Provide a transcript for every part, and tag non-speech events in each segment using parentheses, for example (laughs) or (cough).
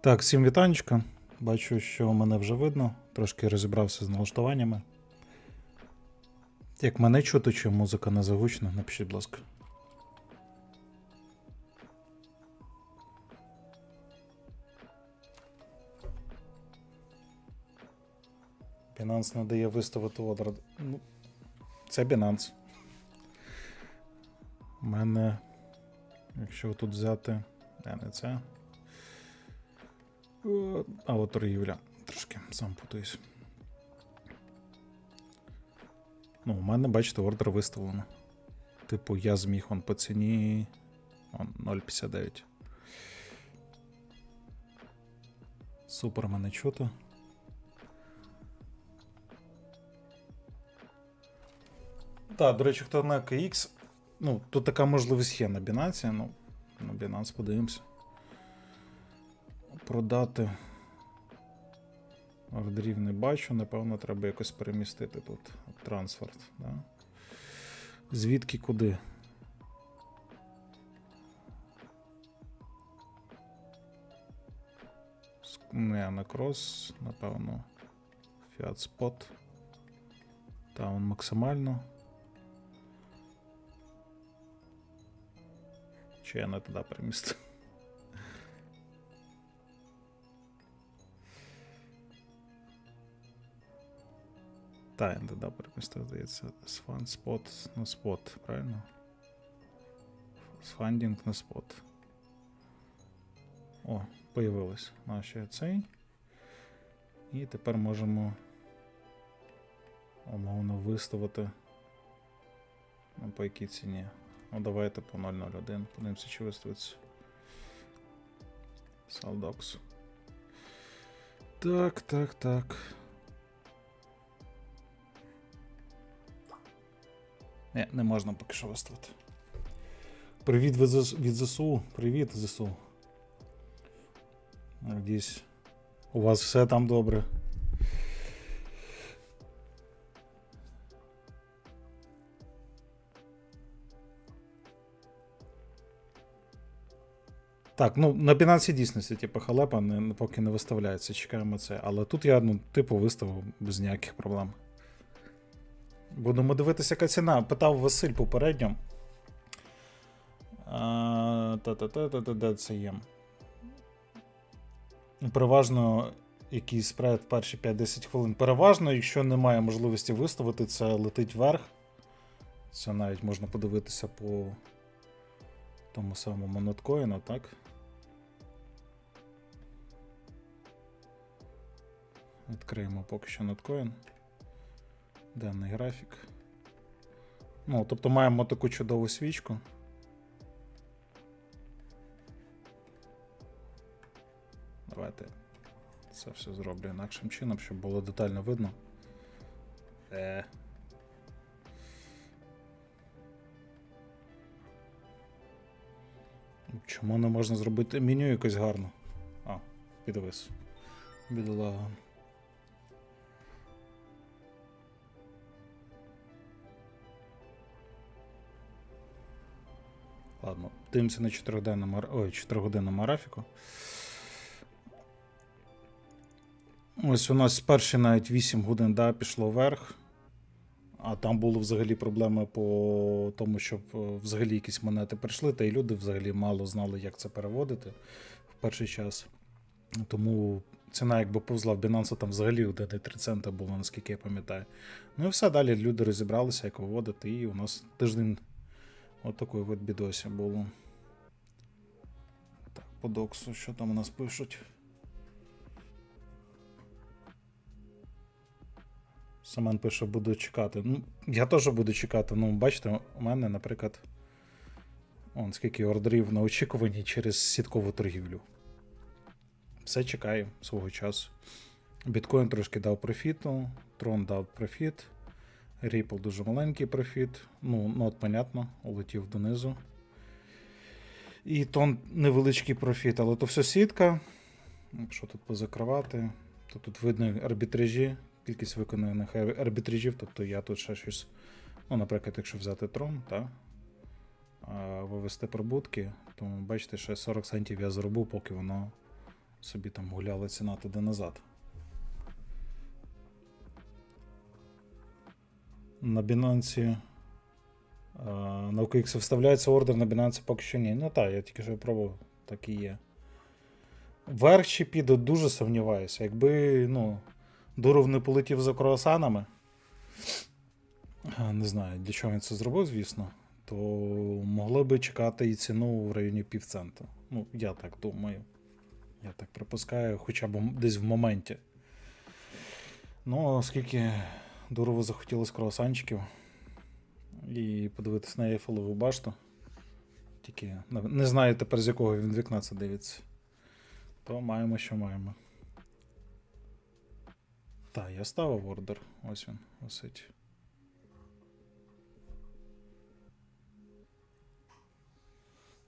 Так, всім вітанечка. Бачу, що мене вже видно. Трошки розібрався з налаштуваннями. Як мене чути, чи музика не загучна, напишіть, будь ласка. Binance не дає виставити ордер. Ну, це Binance. У мене, якщо тут взяти. Не, не це. А от торгівля. Трошки сам путаюсь. Ну, у мене, бачите, ордер виставлено. Типу, я зміг он по ціні. Он 0,59. Супер мене чути. Так, до речі, хто на KX. Ну, тут така можливість є на Binance, ну, на Binance подивимося. Продати. Ордерів не бачу, напевно, треба якось перемістити тут трансфер. Да? Звідки куди? Не, на крос, напевно. Fiat Spot. Та он максимально. Чи я не туди перемістив? Та, я перемістив, здається. З фан спот на спот, правильно? З фандінг на спот. О, появилось наше цей. І тепер можемо умовно виставити. Ну, по якій ціні? Ну, давайте по 001. Подивимося, чи виставиться. Салдокс. Так, так, так. Не, не можна поки що виставити. Привіт від ЗСУ. Привіт, ЗСУ. Надіюсь, у вас все там добре. Так, ну на Binance дійсності, типу, халепа не, поки не виставляється, чекаємо це. Але тут я, ну, типу, виставив без ніяких проблем. Будемо дивитися, яка ціна. Питав Василь попередньо. Та-та-та-та-та, де це є? Переважно якийсь спред перші 5-10 хвилин. Переважно, якщо немає можливості виставити, це летить вверх. Це навіть можна подивитися по тому самому ноткоїну, так? Відкриємо поки що ноткоін. Денний графік. Ну, тобто маємо таку чудову свічку. Давайте це все зроблю інакшим чином, щоб було детально видно. Е. Чому не можна зробити меню якось гарно? А, підвис. Бідолага. Дивимося на 4-годинному, ой, 4-годинному графіку. Ось у нас перші навіть 8 годин да, пішло вверх. А там були взагалі проблеми по тому, щоб е, взагалі якісь монети прийшли, та й люди взагалі мало знали, як це переводити в перший час. Тому ціна якби повзла в Binance, там взагалі 1,3 цента було, наскільки я пам'ятаю. Ну і все, далі люди розібралися, як виводити, і у нас тиждень от такої от бідосі було. Так, по доксу, що там у нас пишуть? Семен пише, буду чекати. Ну, я теж буду чекати. Ну, бачите, у мене, наприклад, он скільки ордерів на очікуванні через сіткову торгівлю. Все чекаю свого часу. Біткоін трошки дав профіту, Трон дав профіт, Ripple дуже маленький профіт. Ну, ну от, понятно, улетів донизу. І тон невеличкий профіт, але то все сітка. Якщо тут позакривати, то тут видно арбітражі, кількість виконаних ар- арбітражів, тобто я тут ще щось. Ну, наприклад, якщо взяти трон, та, вивести прибутки, то бачите, ще 40 центів я заробив, поки воно собі там гуляла ціна туди назад. На Binance. а, На OKX вставляється ордер на Binance поки що ні. Ну так, я тільки що пробував, так і є. Вверх чи піде дуже сумніваюся. Якби, ну, Дуров не полетів за круасанами. Не знаю, для чого він це зробив, звісно. То могли би чекати і ціну в районі півцента. Ну, я так думаю. Я так припускаю, хоча б десь в моменті. Ну, оскільки Дурову захотілося круасанчиків і подивитись на Ейфелеву башту. Тільки не- знаю тепер, з якого він вікна це дивиться. То маємо, що маємо. Так, я ставив ордер. Ось він висить.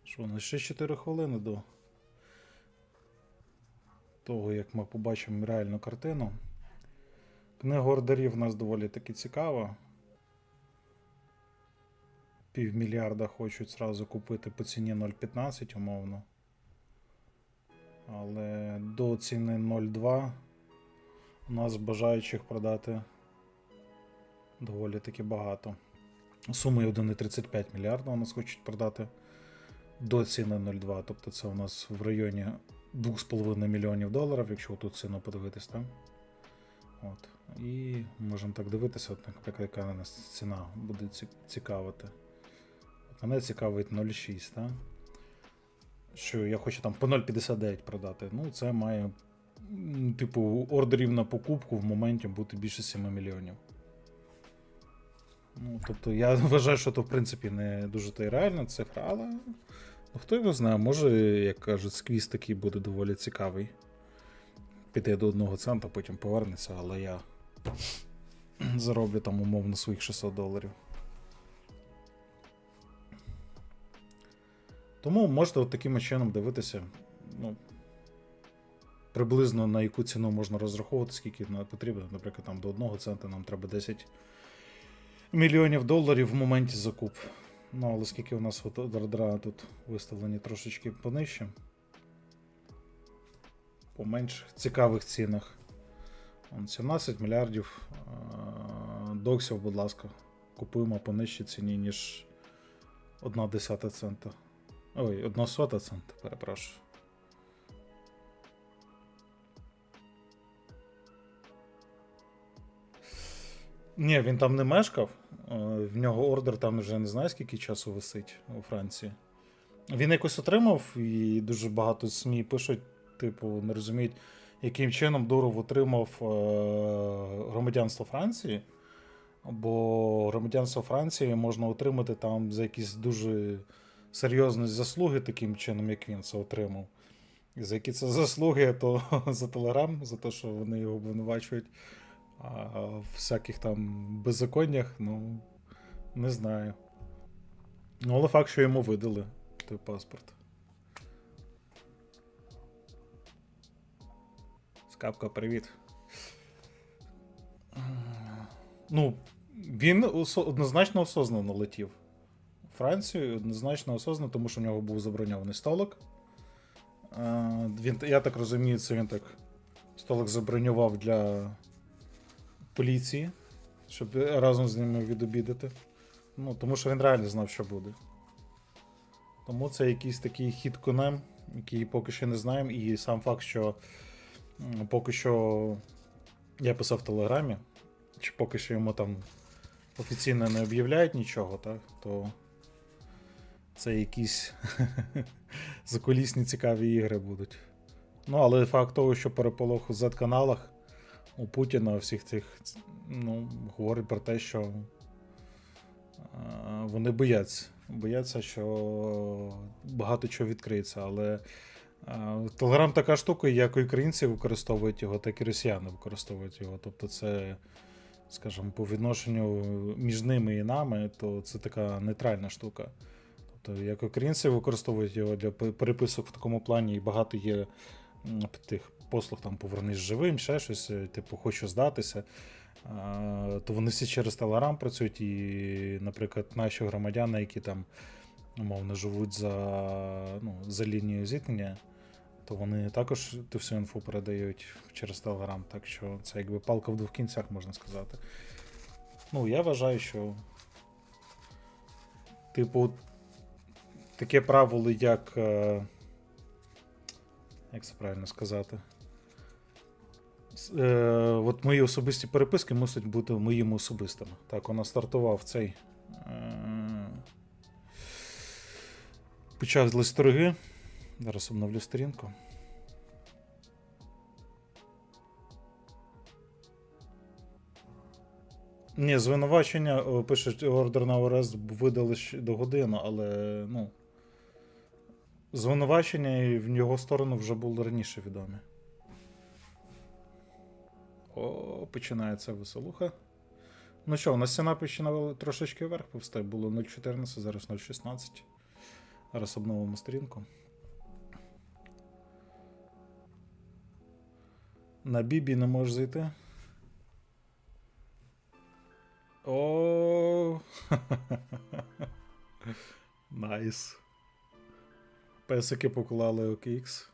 Що, на ще 4 хвилини до того, як ми побачимо реальну картину. Книга ордерів у нас доволі таки цікава. Півмільярда хочуть зразу купити по ціні 0,15 умовно. Але до ціни 0,2 у нас бажаючих продати доволі таки багато. Сумою 1,35 мільярда у нас хочуть продати до ціни 0,2. Тобто це у нас в районі 2,5 мільйонів доларів, якщо тут ціну подивитись, так? От. І можемо так дивитися, от, наприклад, яка нас ціна буде цікавити. Мене цікавить 0,6, так? Що я хочу там по 0,59 продати. Ну, це має, типу, ордерів на покупку в моменті бути більше 7 мільйонів. Ну, тобто я (laughs) вважаю, що то, в принципі, не дуже та й реальна цифра, але ну, хто його знає, може, як кажуть, сквіз такий буде доволі цікавий. Піде до одного цента, потім повернеться, але я зароблю там умовно своїх 600 доларів. Тому можете от таким чином дивитися, ну, приблизно на яку ціну можна розраховувати, скільки нам потрібно. Наприклад, там до 1 цента нам треба 10 мільйонів доларів в моменті закуп. Ну, але скільки у нас от ордера тут виставлені трошечки понижче. По менш цікавих цінах. 17 мільярдів е, доксів, будь ласка, купуємо по нижчій ціні, ніж 1 десята цента. Ой, 1 сота цента, перепрошую. Ні, він там не мешкав. Е, В нього ордер там вже не знаю скільки часу висить у Франції. Він якось отримав, і дуже багато СМІ пишуть, типу, не розуміють, яким чином Дуров отримав е, громадянство Франції. Бо громадянство Франції можна отримати там за якісь дуже серйозні заслуги, таким чином, як він це отримав. І за які це заслуги, то (laughs) за Телеграм, за те, що вони його обвинувачують в всяких там беззаконнях, ну, не знаю. Ну, але факт, що йому видали той паспорт. Скапка, привіт. Ну, він однозначно осознанно летів. Францію однозначно осознанно, тому що в нього був заброньований столик. Е, Він, я так розумію, це він так столик забронював для поліції, щоб разом з ними відобідати. Ну, тому що він реально знав, що буде. Тому це якийсь такий хід конем, який поки що не знаємо. І сам факт, що поки що я писав в Телеграмі, чи поки що йому там офіційно не об'являють нічого, так, то це якісь (laughs) закулісні цікаві ігри будуть. Ну, але факт того, що переполох у Z-каналах у Путіна всіх цих ну, говорить про те, що е, вони бояться. Бояться, що багато чого відкриється. Але Телеграм така штука, як українці використовують його, так і росіяни використовують його. Тобто, це, скажімо, по відношенню між ними і нами, то це така нейтральна штука. Тобто, як українці використовують його для переписок в такому плані, і багато є тих послуг там повернись живим, ще щось, е, типу, хочу здатися. То вони всі через Телеграм працюють, і, наприклад, наші громадяни, які там умовно живуть за, ну, за лінією зіткнення, то вони також ту всю інфу передають через Telegram, так що це якби палка в двох кінцях, можна сказати. Ну, я вважаю, що. Типу, таке правило, як. е, Як це правильно сказати? Е, от мої особисті переписки мусять бути моїми особистими. Так, вона стартував цей. Е, почав з листорги. Зараз обновлю сторінку. Ні, звинувачення пишуть ордер на арест видали ще до години, але ну. Звинувачення і в його сторону вже були раніше відомі. О, починається веселуха. Ну що, у нас ціна починала трошечки вверх повсти. Було 0.14, зараз 0.16. Зараз обновимо сторінку. На Бібі не можеш зайти. О. (laughs) Найс. Песики поклали OKX.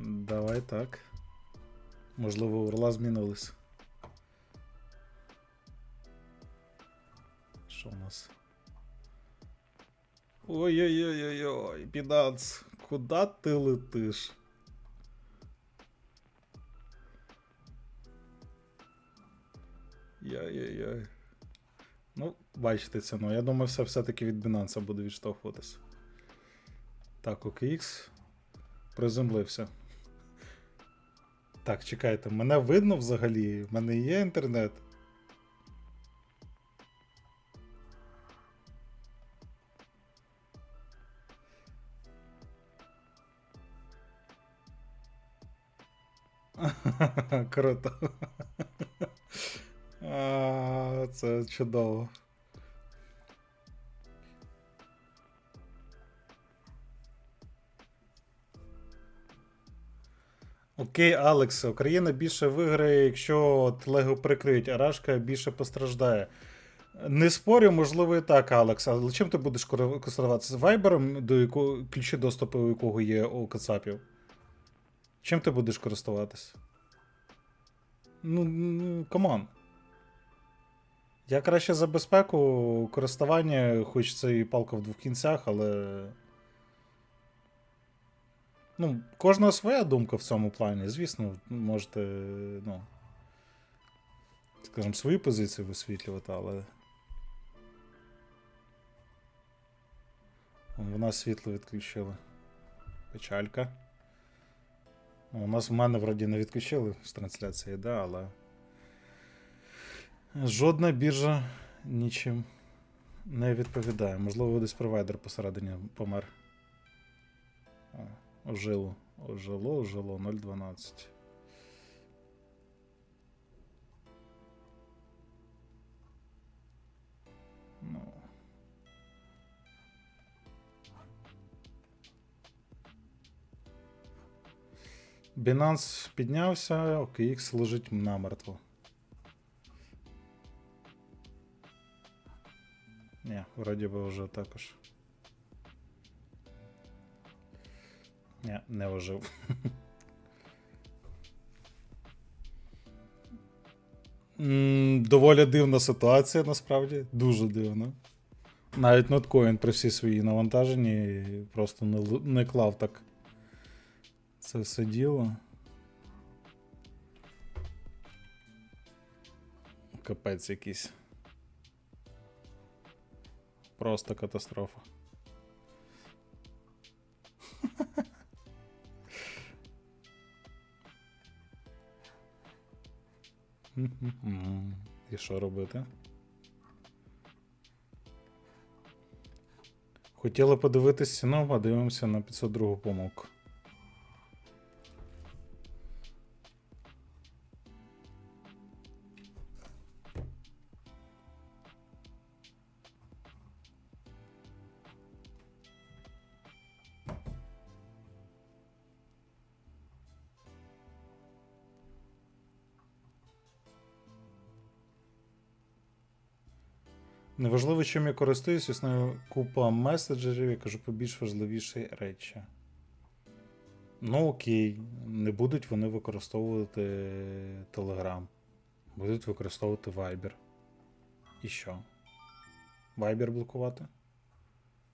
Давай так. Можливо, орла змінились. Ой-ой-ой-ой-ой, бідац, куди ти летиш? Яй-яй-яй. Ну, бачите це, ну. Я думаю, все все-таки від Binance буде відштовхуватися. Так, OKX. Приземлився. Так, чекайте, мене видно взагалі? В мене є інтернет. (laughs) Круто. (laughs) Це чудово. Окей, Алекс, Україна більше виграє, якщо Телегу прикриють, а Рашка більше постраждає. Не спорю, можливо, і так, Алекс, але чим ти будеш користуватися? Вайбером, до якого ключі доступу якого є у Кацапів? Чим ти будеш користуватися? Ну, камон. Я краще за безпеку користування, хоч це і палка в двох кінцях, але. Ну, кожного своя думка в цьому плані. Звісно, можете, ну. Скажімо, свої позиції висвітлювати, але. Вона світло відключила. Печалька. У нас в мене вроді не відключили з трансляції, да, але. Жодна біржа нічим не відповідає. Можливо, десь провайдер посередині помер. Ожило. Ожило, ожило 0.12. Binance піднявся, OKX лежить намертво. Ні, вроді би вже також. Ні, не ожив. Доволі дивна ситуація, насправді. Дуже дивна. Навіть ноткоін при всій своїй навантаженні просто не, не клав так. Це все діло. Капець якийсь. Просто катастрофа. І що робити? Хотіли подивитись ціну, а дивимося на 502 помилку. Неважливо, чим я користуюсь, існує купа меседжерів, я кажу по більш важливіші речі. Ну окей, не будуть вони використовувати Telegram. Будуть використовувати Viber. І що? Viber блокувати?